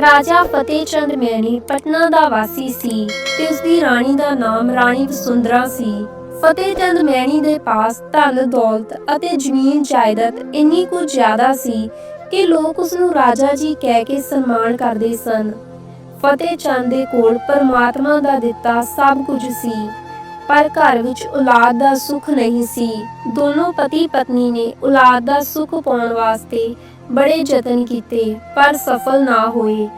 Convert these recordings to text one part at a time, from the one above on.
ਰਾਜਾ ਫਤਿਹ ਚੰਦ ਮੈਣੀ ਪਟਨਾ ਦਾ ਵਾਸੀ ਸੀ ਤੇ ਉਸ ਦੀ ਰਾਣੀ ਦਾ ਨਾਮ ਰਾਣੀ ਵਸੁੰਧਰਾ ਸੀ। ਫਤਿਹ ਚੰਦ ਮੈਣੀ ਦੇ ਪਾਸ ਧਨ, ਦੌਲਤ ਅਤੇ ਜ਼ਮੀਨ ਜਾਇਦਾਦ ਇੰਨੀ ਕੁ ਜ਼ਿਆਦਾ ਸੀ ਕਿ ਲੋਕ ਉਸ ਨੂੰ ਰਾਜਾ ਜੀ ਕਹਿ ਕੇ ਸਨਮਾਨ ਕਰਦੇ ਸਨ। ਫਤਿਹ ਚੰਦ ਦੇ ਕੋਲ ਪਰਮਾਤਮਾ ਦਾ ਦਿੱਤਾ ਸਭ ਕੁਝ ਸੀ, ਪਰ ਘਰ ਵਿੱਚ ਔਲਾਦ ਦਾ ਸੁੱਖ ਨਹੀਂ ਸੀ। ਦੋਨੋਂ ਪਤੀ ਪਤਨੀ ਨੇ ਔਲਾਦ ਦਾ ਸੁੱਖ ਪਾਉਣ ਵਾਸਤੇ ਬੜੇ ਯਤਨ ਕੀਤੇ, ਪਰ ਸਫਲ ਨਾ ਹੋਏ।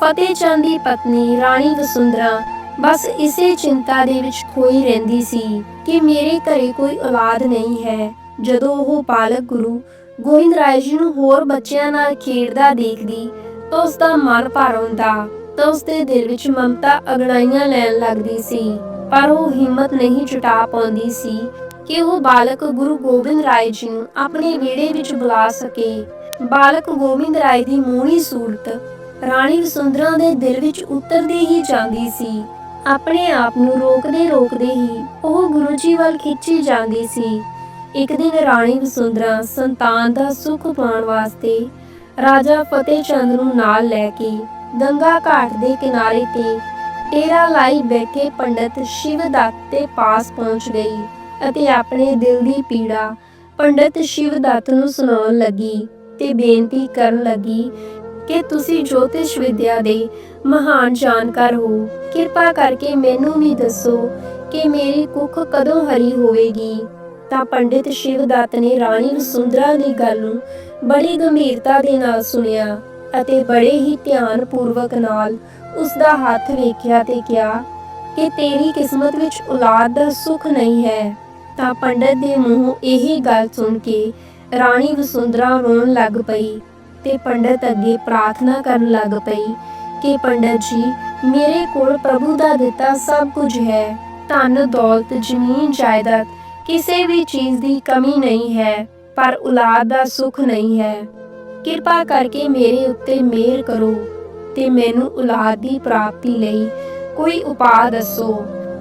ਫਤਿਹ ਚੰਦ ਦੀ ਪਤਨੀ ਰਾਣੀ ਵਸੁੰਧਰਾ ਬਸ ਇਸੇ ਚਿੰਤਾ ਦੇ ਵਿੱਚ ਖੋਈ ਰਹਿੰਦੀ ਸੀ ਕਿ ਮੇਰੇ ਘਰੇ ਕੋਈ ਔਲਾਦ ਨਹੀਂ ਹੈ। ਜਦੋਂ ਉਹ ਬਾਲਕ ਗੁਰੂ ਗੋਬਿੰਦ ਰਾਏ ਜੀ ਨੂੰ ਹੋਰ ਬੱਚਿਆਂ ਨਾਲ ਖੇਡਦਾ ਦੇਖਦੀ ਤਾਂ ਉਸ ਦਾ ਮਨ ਭਰ ਆਉਂਦਾ ਤਾਂ ਉਸ ਦੇ ਦਿਲ ਵਿੱਚ ਮਮਤਾ ਅਗੜਾਈਆਂ ਲੈਣ ਲੱਗਦੀ ਸੀ। ਪਰ ਉਹ ਹਿੰਮਤ ਨਹੀਂ ਜੁਟਾ ਪਾਉਂਦੀ ਸੀ ਕਿ ਉਹ ਬਾਲਕ ਗੁਰੂ ਗੋਬਿੰਦ ਰਾਏ ਜੀ ਨੂੰ ਆਪਣੇ ਵਿਹੜੇ ਵਿੱਚ ਬੁਲਾ ਸਕੇ। ਬਾਲਕ ਗੋਬਿੰਦ ਰਾਏ ਦੀ ਮੋਹਣੀ ਸੂਰਤ ਰਾਣੀ ਵਸੁੰਧਰਾ ਦੇ ਦਿਲ ਵਿੱਚ ਉਤਰਦੀ ਹੀ ਜਾਂਦੀ ਸੀ। ਆਪਣੇ ਆਪ ਨੂੰ ਰੋਕਦੇ ਰੋਕਦੇ ਹੀ ਉਹ ਗੁਰੂ ਜੀ ਵੱਲ ਖਿੱਚੀ ਜਾਂਦੀ ਸੀ। ਇੱਕ ਦਿਨ ਰਾਣੀ ਵਸੁੰਧਰਾ ਸੰਤਾਨ ਦਾ ਸੁੱਖ ਪਾਉਣ ਵਾਸਤੇ ਰਾਜਾ ਫਤਿਹ ਚੰਦ ਨੂੰ ਨਾਲ ਲੈ ਕੇ ਗੰਗਾ ਘਾਟ ਦੇ ਕਿਨਾਰੇ ਤੇ ਟੇਰਾ ਲਾਈ ਬੈਠੇ ਪੰਡਤ ਸ਼ਿਵ ਦੱਤ ਦੇ ਪਾਸ ਪਹੁੰਚ ਗਈ ਅਤੇ ਆਪਣੇ ਦਿਲ ਦੀ ਪੀੜਾ ਪੰਡਤ ਸ਼ਿਵ ਦੱਤ ਨੂੰ ਸੁਣਾਉਣ ਲੱਗੀ। ਤੇ ਬੇਨਤੀ ਕਰਨ ਲੱਗੀ ਕਿ ਤੁਸੀਂ ਜੋਤਿਸ਼ ਵਿਦਿਆ ਦੇ ਮਹਾਨ ਜਾਣਕਾਰ ਹੋ। ਕਿਰਪਾ ਕਰਕੇ ਮੈਨੂੰ ਵੀ ਦੱਸੋ ਕਿ ਮੇਰੀ ਕੁੱਖ ਕਦੋਂ ਹਰੀ ਹੋਵੇਗੀ। ਤਾਂ ਪੰਡਿਤ ਸ਼ਿਵਦੱਤ ਨੇ ਰਾਣੀ ਵਸੁੰਧਰਾ ਦੀ ਗੱਲ ਨੂੰ ਬੜੀ ਗੰਭੀਰਤਾ ਦੇ ਨਾਲ ਸੁਣਿਆ ਅਤੇ ਬੜੇ ਹੀ ਧਿਆਨ ਪੂਰਵਕ ਨਾਲ ਉਸ ਦਾ ਹੱਥ ਵੇਖਿਆ ਤੇ ਕਿਹਾ ਕਿ ਤੇਰੀ ਕਿਸਮਤ ਵਿੱਚ ਔਲਾਦ ਦਾ ਸੁੱਖ ਨਹੀਂ ਹੈ। ਤਾਂ ਪੰਡਤ ਦੇ ਮੂੰਹੋਂ ਇਹੀ ਗੱਲ ਸੁਣ ਕੇ ਰਾਣੀ ਵਸੁੰਧਰਾ ਰੋਣ ਲੱਗ ਪਈ ਤੇ ਪੰਡਤ ਅੱਗੇ ਪ੍ਰਾਰਥਨਾ ਕਰਨ ਲੱਗ ਪਈ ਕਿ ਪੰਡਤ ਜੀ, ਮੇਰੇ ਕੋਲ ਪ੍ਰਭੂ ਦਾ ਦਿੱਤਾ ਸਭ ਕੁਝ ਹੈ। ਧਨ, ਦੌਲਤ, ਜ਼ਮੀਨ, ਜਾਇਦਾਦ ਕਿਸੇ ਵੀ ਚੀਜ਼ ਦੀ ਕਮੀ ਨਹੀਂ ਹੈ, ਪਰ ਔਲਾਦ ਦਾ ਸੁੱਖ ਨਹੀਂ ਹੈ। ਕਿਰਪਾ ਕਰਕੇ ਮੇਰੇ ਉੱਤੇ ਮਿਹਰ ਕਰੋ ਤੇ ਮੈਨੂੰ ਔਲਾਦ ਦੀ ਪ੍ਰਾਪਤੀ ਲਈ ਕੋਈ ਉਪਾਅ ਦੱਸੋ।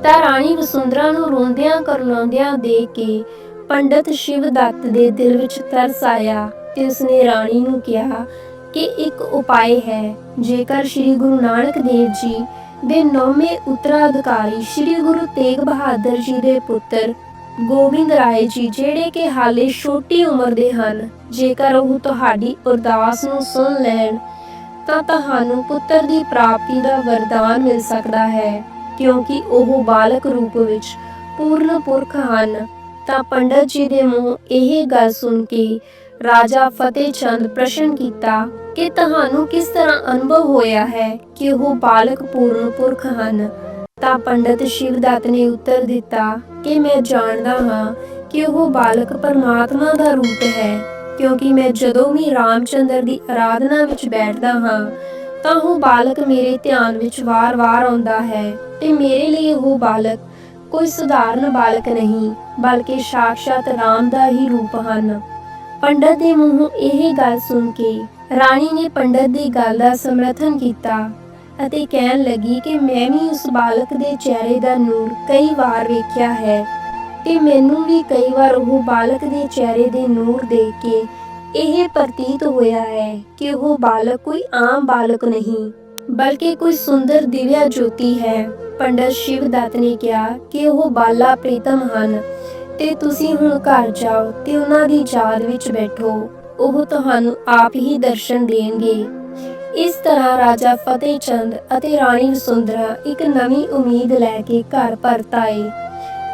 ਤਾਂ ਰਾਣੀ ਵਸੁੰਧਰਾ ਨੂੰ ਰੋਂਦਿਆਂ ਕਰਲਾਉਂਦਿਆਂ ਦੇਖ ਕੇ ਪੰਡਤ ਸ਼ਿਵ ਦੱਤ ਦੇ ਦਿਲ ਵਿੱਚ ਤਰਸ ਆਇਆ ਤੇ ਉਸਨੇ ਰਾਣੀ ਨੂੰ ਕਿਹਾ ਕਿ ਇੱਕ ਉਪਾਅ ਹੈ। ਜੇਕਰ ਸ੍ਰੀ ਗੁਰੂ ਨਾਨਕ ਦੇਵ ਜੀ ਦੇ ਨੌਵੇਂ ਉੱਤਰਾਧਿਕਾਰੀ ਸ੍ਰੀ ਗੁਰੂ ਤੇਗ ਬਹਾਦਰ ਜੀ ਦੇ ਪੁੱਤਰ ਗੋਬਿੰਦ ਰਾਏ ਜੀ, ਜਿਹੜੇ ਕਿ ਹਾਲੇ ਛੋਟੀ ਉਮਰ ਦੇ ਹਨ, ਜੇਕਰ ਉਹ ਤੁਹਾਡੀ ਅਰਦਾਸ ਨੂੰ ਸੁਣ ਲੈਣ, ਤਾਂ ਤੁਹਾਨੂੰ ਪੁੱਤਰ ਦੀ ਪ੍ਰਾਪਤੀ ਦਾ ਵਰਦਾਨ ਮਿਲ ਸਕਦਾ ਹੈ, ਕਿਉਂਕਿ ਉਹ ਬਾਲਕ ਰੂਪ ਵਿੱਚ ਪੂਰਨ ਪੁਰਖ ਹਨ। ਤਾਂ ਪੰਡਤ ਜੀ ਦੇ ਮੂੰਹ ਇਹ ਗੱਲ ਸੁਣ ਕੇ ਰਾਜਾ ਫਤਿਹ ਚੰਦ ਪ੍ਰਸ਼ਨ ਕੀਤਾ ਕਿ ਤੁਹਾਨੂੰ ਕਿਸ ਤਰ੍ਹਾਂ ਅਨੁਭਵ ਹੋਇਆ ਹੈ ਕਿ ਉਹ ਬਾਲਕ ਪੂਰਨ ਪੁਰਖ ਹਨ? ਤਾਂ ਪੰਡਤ ਸ਼ਿਵਦੱਤ ਨੇ ਉੱਤਰ ਦਿੱਤਾ ਕਿ ਮੈਂ ਜਾਣਦਾ ਹਾਂ ਕਿ ਉਹ ਬਾਲਕ ਪਰਮਾਤਮਾ ਦਾ ਰੂਪ ਹੈ, ਕਿਉਂਕਿ ਮੈਂ ਜਦੋਂ ਵੀ ਰਾਮਚੰਦਰ ਦੀ ਆਰਾਧਨਾ ਵਿੱਚ ਬੈਠਦਾ ਹਾਂ, ਤਾਂ ਉਹ ਬਾਲਕ ਮੇਰੇ ਧਿਆਨ ਵਿੱਚ ਵਾਰ-ਵਾਰ ਆਉਂਦਾ ਹੈ ਤੇ ਮੇਰੇ ਲਈ ਉਹ ਬਾਲਕ ਕੋਈ ਸਧਾਰਨ ਬਾਲਕ ਨਹੀਂ, ਬਲਕਿ ਸਾਖਸ਼ਾਤ ਰਾਮ ਦਾ ਹੀ ਰੂਪ ਹਨ। ਪੰਡਤ ਦੇ ਮੂੰਹੋਂ ਇਹ ਗੱਲ ਸੁਣ ਕੇ ਰਾਣੀ ਨੇ ਪੰਡਤ ਦੀ ਗੱਲ ਦਾ ਸਮਰਥਨ ਕੀਤਾ ਅਤੇ ਕਹਿਣ ਲੱਗੀ ਕਿ ਮੈਂ ਵੀ ਉਸ ਬਾਲਕ ਦੇ ਚਿਹਰੇ ਦਾ ਨੂਰ ਕਈ ਵਾਰ ਵੇਖਿਆ ਹੈ ਤੇ ਮੈਨੂੰ ਵੀ ਕਈ ਵਾਰ ਉਹ ਬਾਲਕ ਦੇ ਚਿਹਰੇ ਦੇ ਨੂਰ ਦੇਖ ਕੇ ਇਹ ਪ੍ਰਤੀਤ ਹੋਇਆ ਹੈ ਕਿ ਉਹ ਬਾਲਕ ਕੋਈ ਆਮ ਬਾਲਕ ਨਹੀਂ। ਬਲਕਿ ਕੋਈ ਸੁੰਦਰ ਦਿਵਿਆ ਜੋਤੀ ਹੈ। ਪੰਡਤ ਸ਼ਿਵ ਦੱਤ ਨੇ ਕਿਹਾ ਕਿ ਉਹ ਬਾਲਾ ਪ੍ਰੀਤਮ ਹਨ। ਤੇ ਤੁਸੀਂ ਹੁਣ ਘਰ ਜਾਓ ਤੇ ਉਹਨਾਂ ਦੀ ਯਾਦ ਵਿੱਚ ਬੈਠੋ। ਉਹ ਤੁਹਾਨੂੰ ਆਪ ਹੀ ਦਰਸ਼ਨ ਦੇਣਗੇ। ਇਸ ਤਰ੍ਹਾਂ ਰਾਜਾ ਫਤਿਹ ਚੰਦ ਅਤੇ ਰਾਣੀ ਵਸੁੰਧਰਾ ਇੱਕ ਨਵੀਂ ਉਮੀਦ ਲੈ ਕੇ ਘਰ ਪਰਤ ਆਏ।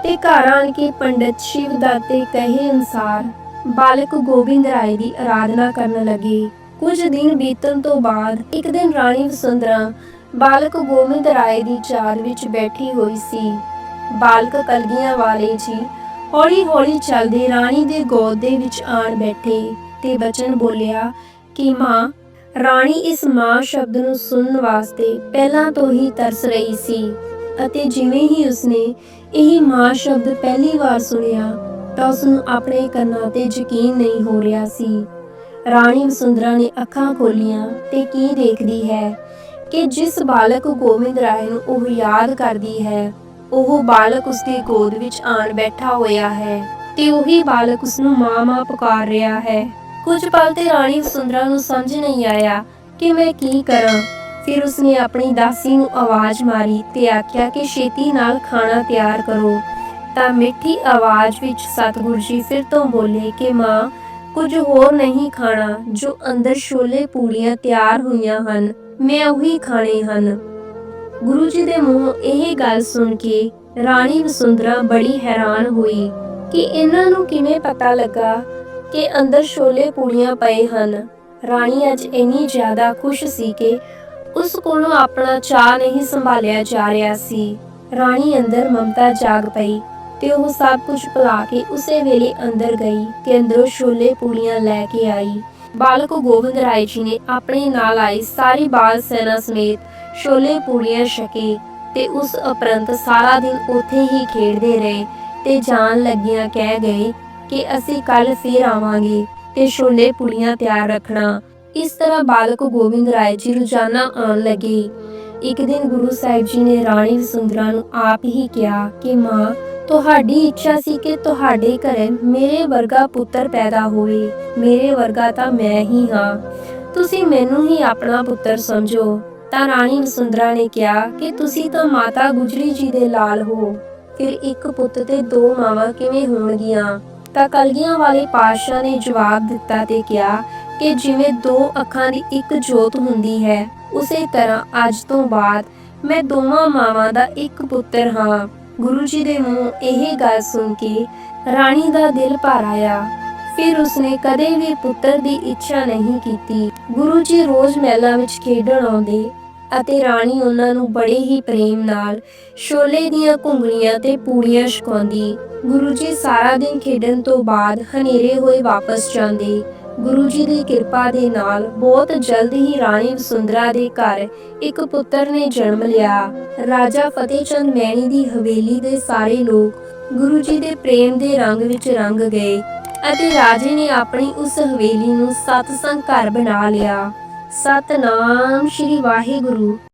ਤੇ ਘਰ ਆਣ ਕੇ ਪੰਡਤ ਸ਼ਿਵ ਦਾਤੇ ਕਹੇ ਅਨੁਸਾਰ ਬਾਲਕ ਗੋਬਿੰਦ ਰਾਏ ਦੀ ਆਰਾਧਨਾ ਕਰਨ ਲੱਗੇ। ਕੁਝ ਦਿਨ ਬੀਤਣ ਤੋਂ ਬਾਅਦ ਇੱਕ ਦਿਨ ਰਾਣੀ ਵਸੁੰਧਰਾ ਬਾਲਕ ਗੋਬਿੰਦ ਰਾਏ ਦੀ ਚਾਲ ਵਿੱਚ ਬੈਠੀ ਹੋਈ ਸੀ। ਬਾਲਕ ਕਲਗੀਆਂ ਵਾਲੇ ਜੀ ਹੌਲੀ ਹੌਲੀ ਚੱਲਦੇ ਰਾਣੀ ਦੇ ਗੋਦ ਦੇ ਵਿੱਚ ਆਣ ਬੈਠੇ ਤੇ ਬਚਨ ਬੋਲਿਆ ਕਿ ਮਾਂ, ਰਾਣੀ ਇਸ ਮਾਂ ਸ਼ਬਦ ਨੂੰ ਸੁਣਨ ਵਾਸਤੇ ਪਹਿਲਾਂ ਤੋਂ ਹੀ ਤਰਸ ਰਹੀ ਸੀ ਅਤੇ ਜਿਵੇਂ ਹੀ ਉਸਨੇ ਇਹ ਮਾਂ ਸ਼ਬਦ ਪਹਿਲੀ ਵਾਰ ਸੁਣਿਆ ਤਾਂ ਉਸ ਨੂੰ ਆਪਣੇ ਕੰਨਾਂ ਤੇ ਯਕੀਨ ਨਹੀਂ ਹੋ ਰਿਹਾ ਸੀ। ਰਾਣੀ ਵਸੁੰਧਰਾ ਨੇ ਅੱਖਾਂ ਖੋਲੀਆਂ ਤੇ ਕੀ ਦੇਖਦੀ ਹੈ ਕਿ ਜਿਸ ਬਾਲਕ ਗੋਬਿੰਦ ਰਾਏ ਨੂੰ ਉਹ ਯਾਦ ਕਰਦੀ ਹੈ, ਉਹ ਬਾਲਕ ਉਸਦੀ ਗੋਦ ਵਿੱਚ ਆਣ ਬੈਠਾ ਹੋਇਆ ਹੈ ਤੇ ਉਹੀ ਬਾਲਕ ਉਸ ਨੂੰ ਮਾਂ-ਮਾਂ ਪੁਕਾਰ ਰਿਹਾ ਹੈ। ਕੁਝ ਪਲ ਤੇ ਰਾਣੀ ਵਸੁੰਧਰਾ ਨੂੰ ਸਮਝ ਨਹੀਂ ਆਇਆ ਕਿ ਮੈਂ ਕੀ ਕਰਾਂ। ਫਿਰ ਉਸਨੇ ਆਪਣੀ ਦਾਸੀ ਨੂੰ ਆਵਾਜ਼ ਮਾਰੀ ਤੇ ਆਖਿਆ ਕਿ ਛੇਤੀ ਨਾਲ ਖਾਣਾ ਤਿਆਰ ਕਰੋ। ਤਾਂ ਮਿੱਠੀ ਆਵਾਜ਼ ਵਿੱਚ ਸਤਿਗੁਰੂ ਜੀ ਫਿਰ ਤੋਂ ਬੋਲੇ ਕਿ ਮਾਂ ਕੁਝ ਹੋਰ ਨਹੀਂ ਖਾਣਾ, ਜੋ ਅੰਦਰ ਛੋਲੇ ਪੂੜੀਆਂ ਤਿਆਰ ਹੋਈਆਂ ਹਨ, ਮੈਂ ਉਹੀ ਖਾਣੇ ਹਨ। ਗੁਰੂ ਜੀ ਦੇ ਮੂੰਹੋਂ ਇਹ ਗੱਲ ਸੁਣ ਕੇ ਰਾਣੀ ਵਸੁੰਧਰਾ ਬੜੀ ਹੈਰਾਨ ਹੋਈ ਕਿ ਇਹਨਾਂ ਨੂੰ ਕਿਵੇਂ ਪਤਾ ਲੱਗਾ ਕਿ ਅੰਦਰ ਛੋਲੇ ਪੂੜੀਆਂ ਪਏ ਹਨ। ਰਾਣੀ ਅੱਜ ਇੰਨੀ ਜ਼ਿਆਦਾ ਖੁਸ਼ ਸੀ ਕਿ ਉਸ ਕੋਲੋਂ ਆਪਣਾ ਚਾਹ ਨਹੀਂ ਸੰਭਾਲਿਆ ਜਾ ਰਿਹਾ ਸੀ। ਰਾਣੀ ਅੰਦਰ ਮਮਤਾ ਜਾਗ ਪਈ। ਤੇ ਉਹ ਸਭ ਕੁਝ ਭੁਲਾ ਕੇ ਉਸੇ ਵੇਲੇ ਅੰਦਰ ਗਈ ਤੇ ਅੰਦਰੋਂ ਛੋਲੇ ਪੂੜੀਆਂ ਲੈ ਕੇ ਆਈ। ਬਾਲਕ ਗੋਬਿੰਦ ਰਾਏ ਜੀ ਨੇ ਆਪਣੇ ਨਾਲ ਆਈ ਸਾਰੀ ਬਾਲ ਸੈਨਾ ਸਮੇਤ ਛੋਲੇ ਪੂੜੀਆਂ ਛਕੇ ਤੇ ਉਸ ਉਪਰੰਤ ਸਾਰਾ ਦਿਨ ਉੱਥੇ ਹੀ ਖੇਡਦੇ ਰਹੇ ਤੇ ਜਾਣ ਲੱਗਿਆਂ ਕਹਿ ਗਏ ਕਿ ਅਸੀਂ ਕੱਲ ਫੇਰ ਆਵਾਂਗੇ ਤੇ ਛੋਲੇ ਪੂੜੀਆਂ ਤਿਆਰ ਰੱਖਣਾ। ਇਸ ਤਰ੍ਹਾਂ ਬਾਲਕ ਗੋਬਿੰਦ ਰਾਏ ਜੀ ਰੋਜ਼ਾਨਾ ਆਉਣ ਲੱਗੇ। ਇੱਕ ਦਿਨ ਗੁਰੂ ਸਾਹਿਬ ਜੀ ਨੇ ਰਾਣੀ ਵਸੁੰਧਰਾ ਨੂੰ ਆਪ ਹੀ ਕਿਹਾ ਕਿ ਮਾਂ, ਤੁਹਾਡੀ ਇੱਛਾ ਸੀ ਕਿ ਤੁਹਾਡੇ ਘਰੇ ਮੇਰੇ ਵਰਗਾ ਪੁੱਤਰ ਪੈਦਾ ਹੋਵੇ। ਮੇਰੇ ਵਰਗਾ ਤਾਂ ਮੈਂ ਹੀ ਹਾਂ। ਤੁਸੀਂ ਮੈਨੂੰ ਹੀ ਆਪਣਾ ਪੁੱਤਰ ਸਮਝੋ। ਤਾਂ ਰਾਣੀ ਵਸੁੰਧਰਾ ਨੇ ਕਿਹਾ ਕਿ ਤੁਸੀਂ ਤਾਂ ਮਾਤਾ ਗੁਜਰੀ ਜੀ ਦੇ ਲਾਲ ਹੋ। ਫਿਰ ਇੱਕ ਪੁੱਤ ਤੇ ਦੋ ਮਾਵਾਂ ਕਿਵੇਂ ਹੋਣਗੀਆਂ? ਤਾਂ ਕਲਗੀਆਂ ਵਾਲੇ ਪਾਤਸ਼ਾਹ ਨੇ ਜਵਾਬ ਦਿੱਤਾ ਤੇ ਕਿਹਾ ਕਿ ਜਿਵੇਂ ਦੋ ਅੱਖਾਂ ਦੀ ਇੱਕ ਜੋਤ ਹੁੰਦੀ ਹੈ, ਉਸੇ ਤਰ੍ਹਾਂ ਅੱਜ ਤੋਂ ਬਾਅਦ ਮੈਂ ਦੋਵਾਂ ਮਾਵਾਂ ਦਾ ਇੱਕ ਪੁੱਤਰ ਹਾਂ। ਗੁਰੂ ਜੀ ਦੇ ਮੂੰਹ ਇਹ ਗੱਲ ਸੁਣ ਕੇ ਰਾਣੀ ਦਾ ਦਿਲ ਭਰ ਆਇਆ। ਫਿਰ ਉਸਨੇ ਕਦੇ ਵੀ ਪੁੱਤਰ ਦੀ ਇੱਛਾ ਨਹੀਂ ਕੀਤੀ। ਗੁਰੂ ਜੀ ਰੋਜ਼ ਮਹਿਲਾਂ ਵਿੱਚ ਖੇਡਣ ਆਉਂਦੇ ਅਤੇ ਰਾਣੀ ਉਹਨਾਂ ਨੂੰ ਬੜੇ ਹੀ ਪ੍ਰੇਮ ਨਾਲ ਛੋਲੇ ਦੀਆਂ ਘੁੰਗਣੀਆਂ ਤੇ ਪੂੜੀਆਂ ਛਕਾਉਂਦੀ। ਗੁਰੂ ਜੀ ਸਾਰਾ ਦਿਨ ਖੇਡਣ ਤੋਂ ਬਾਅਦ ਹਨੇਰੇ ਹੋਏ ਵਾਪਸ ਜਾਂਦੇ। ਗੁਰੂ ਜੀ ਦੀ ਕਿਰਪਾ ਦੇ ਨਾਲ ਬਹੁਤ ਜਲਦ ਹੀ ਰਾਣੀ ਵਸੁੰਧਰਾ ਦੇ ਘਰ ਇੱਕ ਪੁੱਤਰ ਨੇ ਜਨਮ ਲਿਆ। ਰਾਜਾ ਫਤਿਹ ਚੰਦ ਮੈਣੀ ਦੀ ਹਵੇਲੀ ਦੇ ਸਾਰੇ ਲੋਕ ਗੁਰੂ ਜੀ ਦੇ ਪ੍ਰੇਮ ਦੇ ਰੰਗ ਵਿੱਚ ਰੰਗ ਗਏ ਅਤੇ ਰਾਜੇ ਨੇ ਆਪਣੀ ਉਸ ਹਵੇਲੀ ਨੂੰ ਸਤਸੰਗ ਘਰ ਬਣਾ ਲਿਆ। ਸਤਨਾਮ ਸ਼੍ਰੀ ਵਾਹਿਗੁਰੂ।